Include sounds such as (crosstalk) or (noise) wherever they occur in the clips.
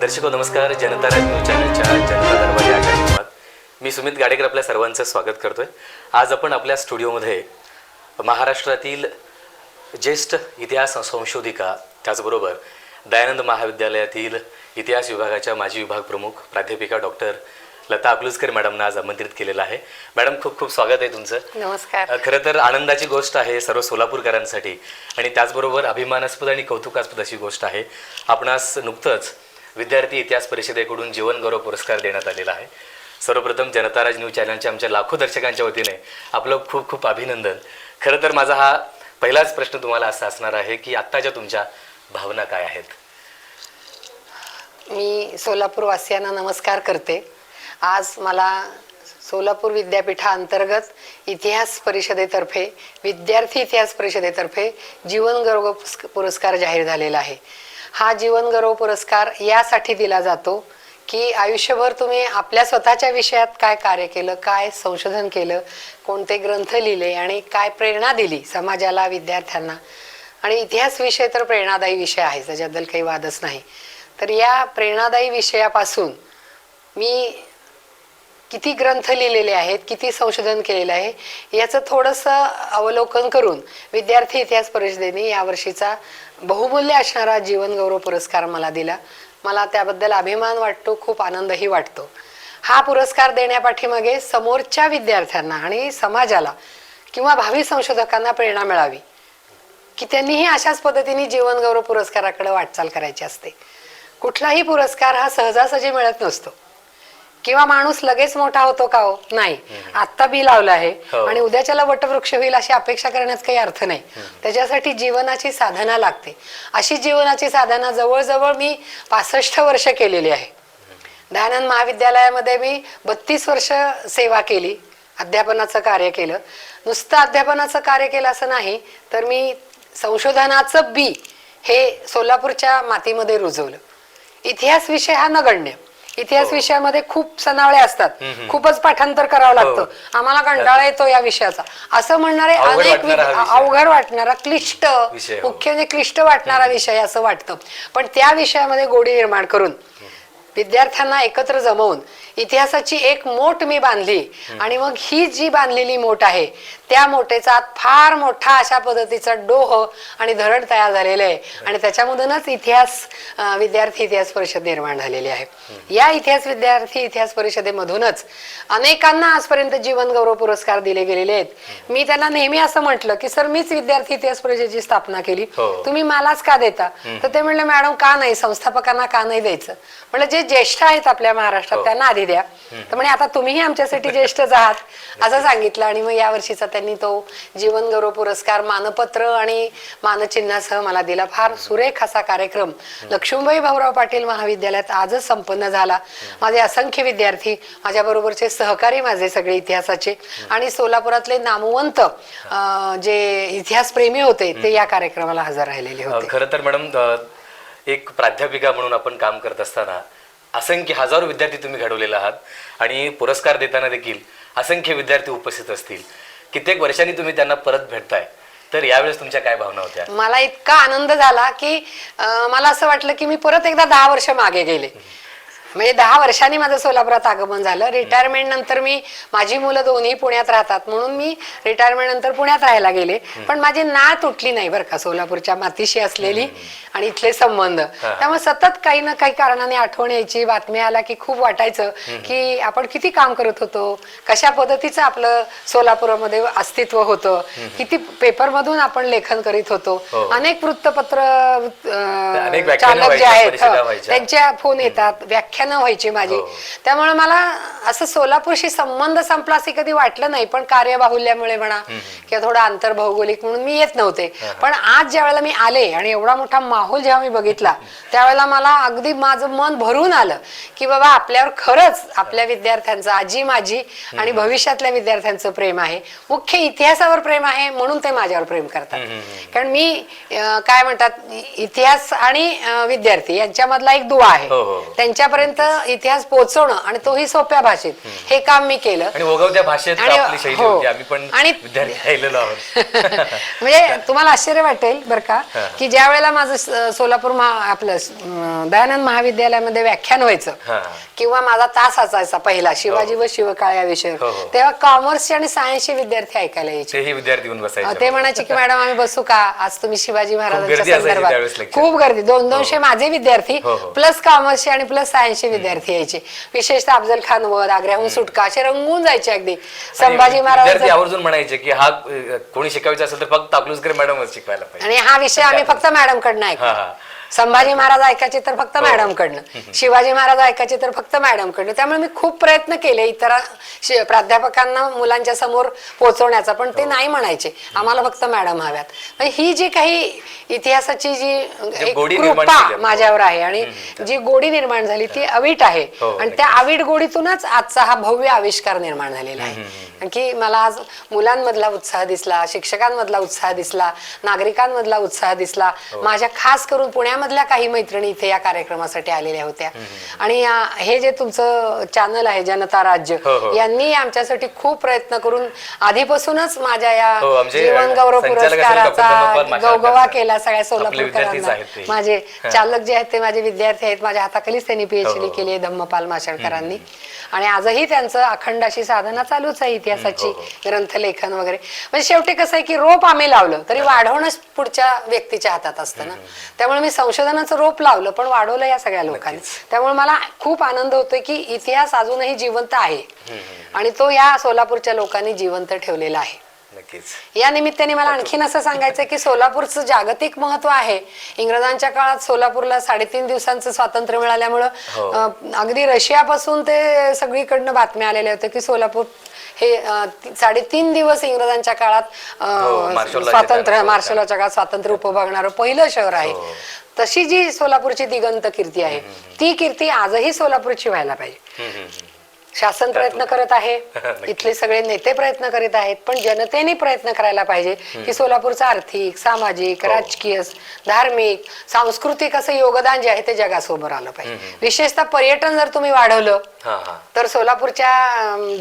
दर्शको नमस्कार. जनता राज न्यूज चॅनलच्या जनता दरबार या कार्यक्रमात मी सुमित गाडेकर आपल्या सर्वांचं स्वागत करतोय. आज आपण आपल्या स्टुडिओमध्ये महाराष्ट्रातील ज्येष्ठ इतिहास संशोधिका त्याचबरोबर दयानंद महाविद्यालयातील इतिहास विभागाच्या माजी विभाग प्रमुख प्राध्यापिका डॉक्टर लता अकलुजकर मॅडमना आज आमंत्रित केलेलं आहे. मॅडम खूप खूप स्वागत आहे तुमचं. नमस्कार. खरं तर आनंदाची गोष्ट आहे सर्व सोलापूरकरांसाठी आणि त्याचबरोबर अभिमानास्पद आणि कौतुकास्पद अशी गोष्ट आहे. आपणास नुकतंच विद्यार्थी इतिहास परिषदेकडून जीवन गौरव पुरस्कार देण्यात आलेला आहे. सर्वप्रथम जनता राज न्यूज चॅनलच्या आमच्या लाखो दर्शकांच्या वतीने आपलं खूप खूप अभिनंदन. खरं तर माझा हा पहिलाच प्रश्न तुम्हाला असा असणार आहे की आत्ताच्या तुमच्या भावना काय आहेत? मी सोलापूर वासियांना नमस्कार करते. आज मला सोलापूर विद्यापीठाअंतर्गत इतिहास परिषदेतर्फे विद्यार्थी इतिहास परिषदेतर्फे जीवन गौरव पुरस्कार जाहीर झालेला आहे. हा जीवनगौरव पुरस्कार यासाठी दिला जातो की आयुष्यभर तुम्ही आपल्या स्वतःच्या विषयात काय कार्य केलं काय संशोधन केलं कोणते ग्रंथ लिहिले आणि काय प्रेरणा दिली समाजाला विद्यार्थ्यांना. आणि इतिहास विषय तर प्रेरणादायी विषय आहे त्याच्याबद्दल काही वादच नाही. तर या प्रेरणादायी विषयापासून मी किती ग्रंथ लिहिलेले आहेत किती संशोधन केलेलं आहे याचं थोडंसं अवलोकन करून विद्यार्थी इतिहास परिषदेने यावर्षीचा बहुमूल्य असणारा जीवनगौरव पुरस्कार मला दिला. मला त्याबद्दल अभिमान वाटतो खूप आनंदही वाटतो. हा पुरस्कार देण्यापाठीमागे समोरच्या विद्यार्थ्यांना आणि समाजाला किंवा भावी संशोधकांना प्रेरणा मिळावी की त्यांनीही अशाच पद्धतीने जीवनगौरव पुरस्काराकडे वाटचाल करायची असते. कुठलाही पुरस्कार हा सहजासहजी मिळत नसतो. किंवा माणूस लगेच मोठा होतो का हो? नाही. आत्ता बी लावलं आहे. हो. आणि उद्याच्याला वटवृक्ष होईल अशी अपेक्षा करण्यात काही अर्थ नाही. त्याच्यासाठी जीवनाची साधना लागते. अशी जीवनाची साधना जवळजवळ मी पासष्ट वर्ष केलेली आहे. दयानंद महाविद्यालयामध्ये मी बत्तीस वर्ष सेवा केली. अध्यापनाचं कार्य केलं. नुसतं अध्यापनाचं कार्य केलं असं नाही तर मी संशोधनाचं बी हे सोलापूरच्या मातीमध्ये रुजवलं. इतिहास विषय हा नगण्य. इतिहास हो. विषयामध्ये खूप सनावळे असतात खूपच पाठांतर करावं लागतं आम्हाला कंटाळा येतो या विषयाचा असं म्हणणारे हो. अनेक हा. अवघड वाटणारा क्लिष्ट हो. मुख्य म्हणजे क्लिष्ट वाटणारा विषय असं वाटतं पण त्या विषयामध्ये गोडी निर्माण करून विद्यार्थ्यांना एकत्र जमवून इतिहासाची एक मोठ मी बांधली. आणि मग ही जी बांधलेली मोठ आहे त्या मोठेचा फार मोठा अशा पद्धतीचा डोह आणि धरण तयार झालेलं आहे. आणि त्याच्यामधूनच इतिहास विद्यार्थी इतिहास परिषद निर्माण झालेली आहे. या इतिहास विद्यार्थी इतिहास परिषदेमधूनच अनेकांना आजपर्यंत जीवन गौरव पुरस्कार दिले गेलेले आहेत. मी त्यांना नेहमी असं म्हटलं की सर मीच विद्यार्थी इतिहास परिषदेची स्थापना केली. हो. तुम्ही मलाच का देता? तर ते म्हणले मॅडम का नाही? संस्थापकांना का नाही द्यायचं? म्हणलं जे ज्येष्ठ आहेत आपल्या महाराष्ट्रात हो. त्यांना आधी द्या. तर म्हणे आता तुम्हीही आमच्यासाठी ज्येष्ठच आहात असं सांगितलं. आणि मग या वर्षीचा त्यांनी तो जीवन गौरव पुरस्कार मानपत्र आणि मानचिन्हासह मला दिला. फार सुरेख असा कार्यक्रम. लक्ष्मीबाई भाऊराव पाटील महाविद्यालयात आजच संपन्न झाला. माझे असंख्य विद्यार्थी माझ्या बरोबरचे सहकारी माझे सगळे इतिहासाचे आणि सोलापुरातले नामवंत जे इतिहास प्रेमी होते ते या कार्यक्रमाला हजर राहिलेले होते. खरं तर मॅडम एक प्राध्यापिका म्हणून आपण काम करत असताना असंख्य हजारो विद्यार्थी तुम्ही घडवलेले आहात आणि पुरस्कार देताना देखील असंख्य विद्यार्थी उपस्थित असतील. कित्येक वर्षांनी तुम्ही त्यांना परत भेटताय. तर यावेळेस तुमच्या काय भावना होत्या? मला इतका आनंद झाला की अं, मला असं वाटलं की मी परत एकदा दहा वर्ष मागे गेले. म्हणजे दहा वर्षांनी माझं सोलापुरात आगमन झालं. रिटायरमेंट नंतर मी माझी मुलं दोन्ही पुण्यात राहतात म्हणून मी रिटायरमेंट नंतर पुण्यात राहायला गेले. पण माझी नाळ तुटली नाही बरं का सोलापूरच्या मातीशी असलेली आणि इथले संबंध. त्यामुळे सतत काही ना काही कारणाने आठवण यायची बातमी आला की खूप वाटायचं की आपण किती काम करत होतो कशा पद्धतीचं आपलं सोलापुरामध्ये अस्तित्व होतं किती पेपर मधून आपण लेखन करीत होतो. हो. अनेक वृत्तपत्र चालक जे आहेत. त्यांच्या फोन येतात व्याख्यानं व्हायची माझी. हो. त्यामुळे मला असं सोलापूरशी संबंध संपला असे कधी वाटलं नाही पण कार्यबाहुल्यामुळे म्हणा किंवा थोडा अंतर भौगोलिक म्हणून मी येत नव्हते. पण आज ज्या वेळेला मी आले आणि एवढा मोठा माहोल जेव्हा मी बघितला त्यावेळेला मला अगदी माझं मन भरून आलं की बाबा आपल्यावर खरंच आपल्या विद्यार्थ्यांचं आजी माझी आणि भविष्यातल्या विद्यार्थ्यांचं प्रेम आहे. मुख्य इतिहासावर प्रेम आहे म्हणून ते माझ्यावर प्रेम करतात. कारण मी काय म्हणतात इतिहास आणि विद्यार्थी यांच्यामधला एक दुवा आहे. हो, हो. त्यांच्यापर्यंत लोकांपर्यंत इतिहास पोहोचवणं आणि तोही सोप्या भाषेत. हे काम मी केलं. आणि ओघवत्या भाषेत आणि- आपली शैली हो. होती. आम्ही पण आणि- विद्यार्थी राहिलेलो आहोत. (laughs) म्हणजे तुम्हाला आश्चर्य वाटेल बरं का की ज्या वेळेला माझं सोलापूर आपलं दयानंद महाविद्यालयामध्ये व्याख्यान व्हायचं हा. किंवा माझा तास असायचा पहिला शिवाजी व शिवकाळ या हो, विषयावर हो. तेव्हा कॉमर्सचे आणि सायन्सचे विद्यार्थी ऐकायला यायचे. विद्यार्थी ते म्हणायचे की मॅडम आम्ही बसू का? आज तुम्ही शिवाजी महाराजांच्या संदर्भात. खूप गर्दी. दोन दोनशे माझे विद्यार्थी हो, हो. प्लस कॉमर्सचे आणि प्लस सायन्सचे विद्यार्थी यायचे. विशेषतः अफजल खान वध आग्र्याहून सुटका असे रंगून जायचे अगदी. संभाजी महाराज विद्यार्थी आवर्जून म्हणायचे की हा कोणी शिकायचं असेल तर फक्त अकलूजकर मॅडमच शिकवायला पाहिजे. आणि हा विषय आम्ही फक्त मॅडम कडनं ऐकला हा. संभाजी महाराज ऐकायचे तर फक्त हो. मॅडम कडनं शिवाजी महाराज ऐकायचे तर फक्त मॅडम कडनं त्यामुळे मी खूप प्रयत्न केले इतर प्राध्यापकांना मुलांच्या समोर पोहोचवण्याचा पण हो. ते नाही म्हणायचे. आम्हाला फक्त मॅडम हव्यात. ही जी काही इतिहासाची जी एक गोडी निर्माण कृपा. माझ्यावर आहे आणि जी गोडी निर्माण झाली ती अवीट आहे. हो, आणि त्या अवीट गोडीतूनच आजचा हा भव्य आविष्कार निर्माण झालेला आहे. आणखी मला आज मुलांमधला उत्साह दिसला शिक्षकांमधला उत्साह दिसला नागरिकांमधला उत्साह दिसला. हो. माझ्या खास करून पुण्यामधल्या काही मैत्रिणी इथे या कार्यक्रमासाठी आलेल्या होत्या. आणि हे जे तुमचं चॅनल आहे जनता राज्य हो, हो. यांनी आमच्यासाठी खूप प्रयत्न करून आधीपासूनच माझ्या या हो, जीवन गौरव पुरस्काराचा सर. केला सगळ्या सोलापूरकरांना. माझे (laughs) चालक जे आहेत ते माझे विद्यार्थी आहेत. माझ्या हाताखालीच त्यांनी पीएचडी. केली आहे धम्मपाल माशेलकरांनी. आणि आजही त्यांचं अखंड अशी साधना चालूच आहे इतिहासाची. ग्रंथलेखन वगैरे. म्हणजे शेवटी कसं आहे की रोप आम्ही लावलं तरी वाढवणं पुढच्या व्यक्तीच्या हातात असतं ना. त्यामुळे मी संशोधनाचं रोप लावलं पण वाढवलं या सगळ्या लोकांनी. त्यामुळे मला खूप आनंद होतोय की इतिहास अजूनही जिवंत आहे. आणि तो या सोलापूरच्या लोकांनी जिवंत ठेवलेला आहे. या निमित्ताने मला आणखीन असं सांगायचं की सोलापूरचं जागतिक महत्त्व आहे इंग्रजांच्या काळात सोलापूरला साडेतीन दिवसांचं स्वातंत्र्य मिळाल्यामुळं हो. अगदी रशियापासून ते सगळीकडनं बातम्या आलेल्या होत्या की सोलापूर हे साडेतीन दिवस इंग्रजांच्या काळात हो, स्वातंत्र्य. मार्शलच्या काळात स्वातंत्र्य उपभोगणारं पहिलं शहर आहे हो. तशी जी सोलापूरची दिगंत कीर्ती आहे ती कीर्ती आजही सोलापूरची व्हायला पाहिजे. शासन प्रयत्न करत आहे. (laughs) इथले सगळे नेते प्रयत्न करीत आहेत पण जनतेने प्रयत्न करायला पाहिजे की सोलापूरचं आर्थिक सामाजिक हो. राजकीय धार्मिक सांस्कृतिक असं योगदान जे आहे ते जगासोबत आलं पाहिजे. विशेषतः पर्यटन जर तुम्ही वाढवलं तर सोलापूरच्या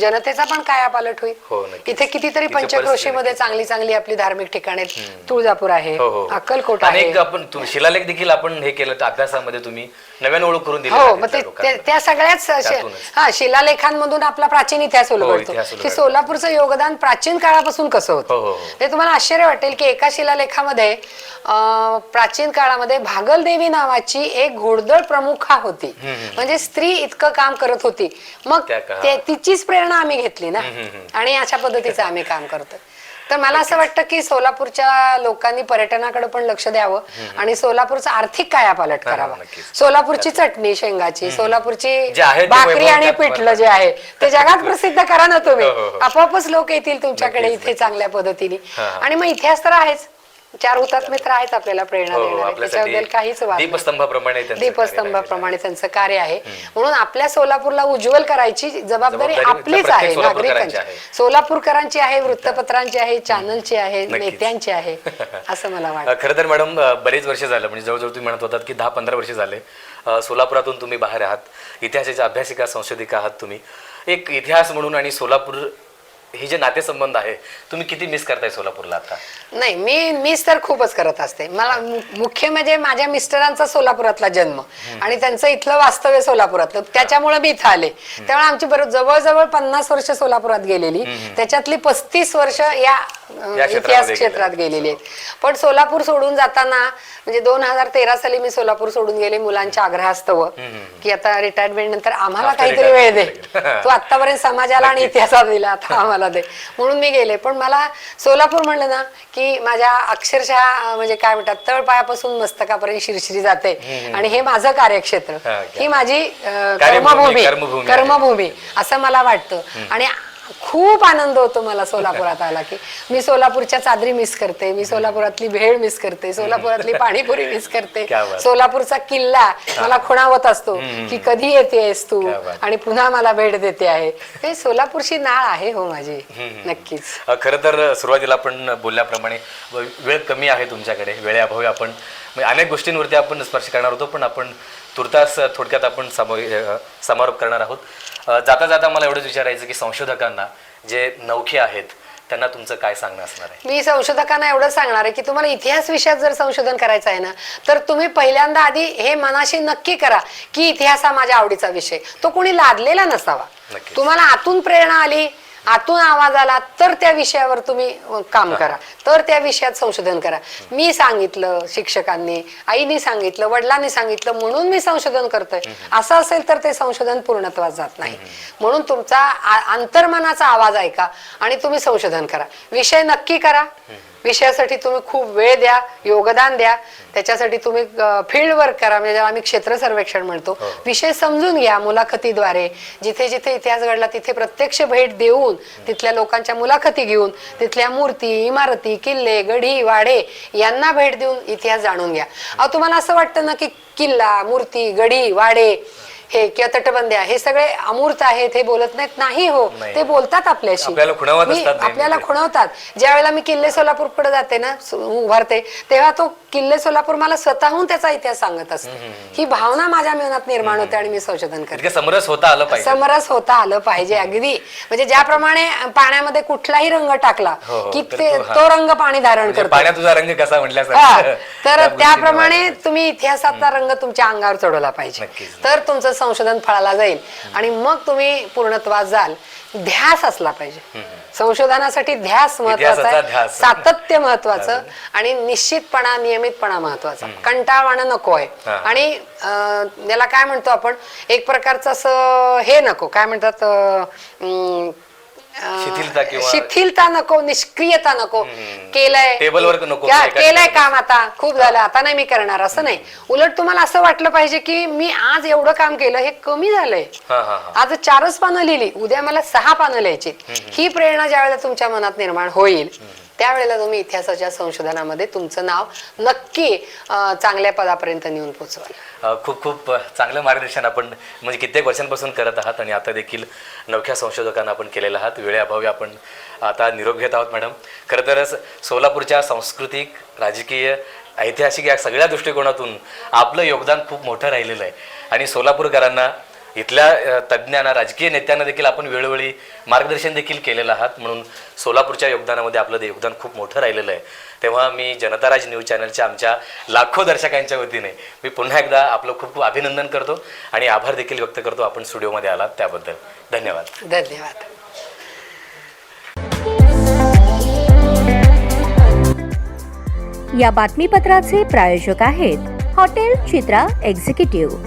जनतेचा पण कायापालट होईल? हो. इथे कितीतरी पंचक्रोशीमध्ये चांगली चांगली आपली धार्मिक ठिकाणे आहेत. तुळजापूर आहे हो अक्कलकोट आहे. आपण शिलालेख देखील आपण हे केलं अभ्यासामध्ये तुम्ही. नव्यानं ओळख करून दिली हो मग ते त्या ते- सगळ्याच त्यातूनच. हा शिलालेखांमधून आपला प्राचीन इतिहास उलगडतो. हो, इतिहास की उलगडतो. सोलापूरचं योगदान प्राचीन काळापासून कसं हो, होतं हो, हो. म्हणजे तुम्हाला आश्चर्य वाटेल की एका शिलालेखामध्ये अं, प्राचीन काळामध्ये भागलदेवी नावाची एक घोडदळ प्रमुखा होती. म्हणजे स्त्री इतकं काम करत होती. मग त्या काळात. ते- तिचीच प्रेरणा आम्ही घेतली ना? आणि अशा पद्धतीचं आम्ही काम करतोय. तर मला असं वाटतं की सोलापूरच्या लोकांनी पर्यटनाकडे पण लक्ष द्यावं आणि सोलापूरचा आर्थिक कायापालट करावा. सोलापूरची चटणी शेंगाची सोलापूरची भाकरी आणि पिठलं जे आहे ते जगात प्रसिद्ध करा ना तुम्ही. हो, हो, हो. आपोआपच लोक येतील तुमच्याकडे इथे चांगल्या पद्धतीने. आणि मग इतिहास तर आहेच. चार हुतात मित्र आहेत आपल्याला प्रेरणा हो, हो, देणारे. आपल्यासाठी त्याच्याबद्दल काहीच वाद नाही. दीपस्तंभाप्रमाणे त्यांचं कार्य दीपस्तंभाप्रमाणे त्यांचं कार्य आहे. म्हणून आपल्या सोलापूरला उज्ज्वल करायची जबाबदारी जबाबदारी आपलीच प्रत्येक आहे सोलापूरकरांची नागरिकांची आहे. सोलापूरकरांची आहे वृत्तपत्रांची आहे चॅनलची आहे नक्कीच. नेत्यांची आहे (laughs) असं मला वाटतं. खरं तर मॅडम अ, बरेच वर्ष झालं म्हणजे जवळजवळ तुम्ही म्हणत होतात की दहा पंधरा वर्ष झाले अ, सोलापुरातून तुम्ही बाहेर आहात इतिहासाच्या अभ्यासिका संशोधिका आहात तुम्ही. एक इतिहास म्हणून आणि सोलापूर हे जे नातेसंबंध आहे तुम्ही किती मिस करताय सोलापूरला आता? नाही मी मिस तर खूपच करत असते. मला मु- मुख्य म्हणजे माझ्या मिस्टरांचा सोलापुरातला जन्म आणि त्यांचं इथलं वास्तव्य सोलापुरातलं. त्याच्यामुळे मी इथं आले. त्यामुळे आमची बरोबर जवळजवळ पन्नास वर्ष सोलापुरात गेलेली. त्याच्यातली पस्तीस वर्ष या अं, या क्षेत्रामध्ये इतिहास गेलेली. क्षेत्रात गेलेली आहेत. पण सोलापूर सोडून जाताना म्हणजे दोन हजार तेरा साली मी सोलापूर सोडून गेले मुलांच्या आग्रहास्तव. की आता रिटायरमेंट नंतर आम्हाला After काहीतरी वेळ दे. retirement. तू आतापर्यंत समाजाला आणि इतिहासात दिला आता आम्हाला दे. म्हणून मी गेले. पण मला सोलापूर म्हणलं ना की माझ्या अक्षरशः म्हणजे काय म्हणतात तळपायापासून मस्तकापर्यंत शिरशिरी जाते. आणि हे माझं कार्यक्षेत्र. हा, माझी कर्मभूमी. कर्मभूमी. असं मला वाटतं. आणि खूप आनंद होतो मला सोलापुरात आला की. मी सोलापूरच्या चादरी मिस करते मी सोलापुरातली भेळ मिस करते सोलापुरातली (laughs) पाणीपुरी मिस करते. सोलापूरचा किल्ला मला खुणावत असतो की कधी येतेस तू. आणि पुन्हा मला भेट देते आहे. हे सोलापूरची नाळ आहे हो माझी. नक्कीच. खरं तर सुरुवातीला आपण बोलल्याप्रमाणे वेळ कमी आहे तुमच्याकडे वेळेअभावी आपण म्हणजे अनेक गोष्टींवरती आपण स्पर्श करणार होतो पण आपण तुर्तास थोडक्यात आपण समारोप करणार आहोत. जाता जाता मला एवढंच विचारायचं की संशोधकांना जे नौखे आहेत त्यांना तुमचं काय सांगणं असणार आहे? मी संशोधकांना एवढं सांगणार आहे की तुम्हाला इतिहास विषयात जर संशोधन करायचं आहे ना तर तुम्ही पहिल्यांदा आधी हे मनाशी नक्की करा की इतिहास हा माझ्या आवडीचा विषय. तो कोणी लादलेला नसावा. तुम्हाला आतून प्रेरणा आली आतून आवाज आला तर त्या विषयावर तुम्ही काम करा. तर त्या विषयात संशोधन करा. मी सांगितलं शिक्षकांनी आईनी सांगितलं वडिलांनी सांगितलं म्हणून मी संशोधन करतोय. असं असेल तर ते संशोधन पूर्णत्वास जात नाही. म्हणून तुमचा अंतर्मनाचा आवाज ऐका आणि तुम्ही संशोधन करा. विषय नक्की करा. विषयासाठी तुम्ही खूप वेळ द्या योगदान द्या. त्याच्यासाठी तुम्ही फील्ड वर्क करा. म्हणजे ज्याला आम्ही क्षेत्र सर्वेक्षण म्हणतो विषय समजून घ्या मुलाखतीद्वारे. जिथे जिथे इतिहास घडला तिथे प्रत्यक्ष भेट देऊन तिथल्या लोकांच्या मुलाखती घेऊन तिथल्या मूर्ती इमारती किल्ले गढी वाडे यांना भेट देऊन इतिहास जाणून घ्या. अहो तुम्हाला असं वाटतं ना की किल्ला मूर्ती गढी वाडे हे किंवा तटबंद्या हे सगळे अमूर्त आहेत हे बोलत नाहीत नाही हो नाही. ते बोलतात आपल्याशी आपल्याला खुणावत मी- असतात नेहमी आपल्याला ते. खुणवतात ज्या वेळेला मी किल्ले सोलापूरकडे जाते ना सु- उभारते तेव्हा तो किल्ले सोलापूर मला स्वतःहून त्याचा इतिहास सांगत असते ही भावना माझ्या मनात निर्माण होते आणि मी संशोधन करते इतकं समरस होता आलं पाहिजे समरस होता आलं पाहिजे अगदी म्हणजे ज्याप्रमाणे पाण्यामध्ये कुठलाही रंग टाकला हो, हो. की तर ते तो- हा. तो रंग पाणी धारण म्हणजे करतो पाण्यात तुझा रंग कसा हा, म्हटल्यासारखं तर त्या त्याप्रमाणे. तुम्ही इतिहासाचा रंग तुमच्या अंगावर चढवला पाहिजे नक्कीच. तर तुमचं संशोधन फळाला जाईल. आणि मग तुम्ही पूर्णत्वास जाल. ध्यास असला पाहिजे. संशोधनासाठी ध्यास महत्त्वाचा आहे. सातत्य महत्वाचं आणि निश्चितपणा नियमितपणा महत्त्वाचा कंटाळवाणं नको आहे. आणि याला काय म्हणतो आपण? एक प्रकारचं असं हे नको. काय म्हणतात शिथिलता किंवा- शिथिलता नको निष्क्रियता नको. केलंय. टेबलवर नको एका केलंय. काम आता. खूप झालं. आता नाही मी करणार असं नाही. उलट तुम्हाला असं वाटलं पाहिजे की मी आज एवढं काम केलं हे कमी झालंय. हा हा हा. आज चारच पानं लिहिली उद्या मला सहा पानं लिहायची. ही प्रेरणा ज्या वेळेला तुमच्या मनात निर्माण होईल त्यावेळेला तुम्ही इतिहासाच्या संशोधनामध्ये तुमचं नाव नक्की चांगल्या पदापर्यंत नेऊन पोहोचवाल खूप खूप चांगलं मार्गदर्शन आपण म्हणजे कित्येक वर्षांपासून करत आहात आणि आता देखील नवख्या संशोधकांना आपण केलेलं आहात. वेळेअभावी आपण आता निरोप घेत आहोत मॅडम. खरं तरच सोलापूरच्या सांस्कृतिक राजकीय ऐतिहासिक या सगळ्या दृष्टिकोनातून आपलं योगदान खूप मोठं राहिलेलं आहे. आणि सोलापूरकरांना इथल्या तज्ज्ञांना राजकीय नेत्यांना देखील आपण वेळोवेळी मार्गदर्शन देखील केलेलं आहात. म्हणून सोलापूरच्या योगदानामध्ये आपलं योगदान खूप मोठं राहिलेलं आहे. तेव्हा मी जनताराज न्यूज चॅनलच्या आमच्या लाखो दर्शकांच्या वतीने मी पुन्हा एकदा आपलं खूप खूप अभिनंदन करतो आणि आभार देखील व्यक्त करतो. आपण स्टुडिओमध्ये आलात त्याबद्दल. धन्यवाद. धन्यवाद. या बातमीपत्राचे प्रायोजक आहेत हॉटेल चित्रा एक्झिक्युटिव्ह.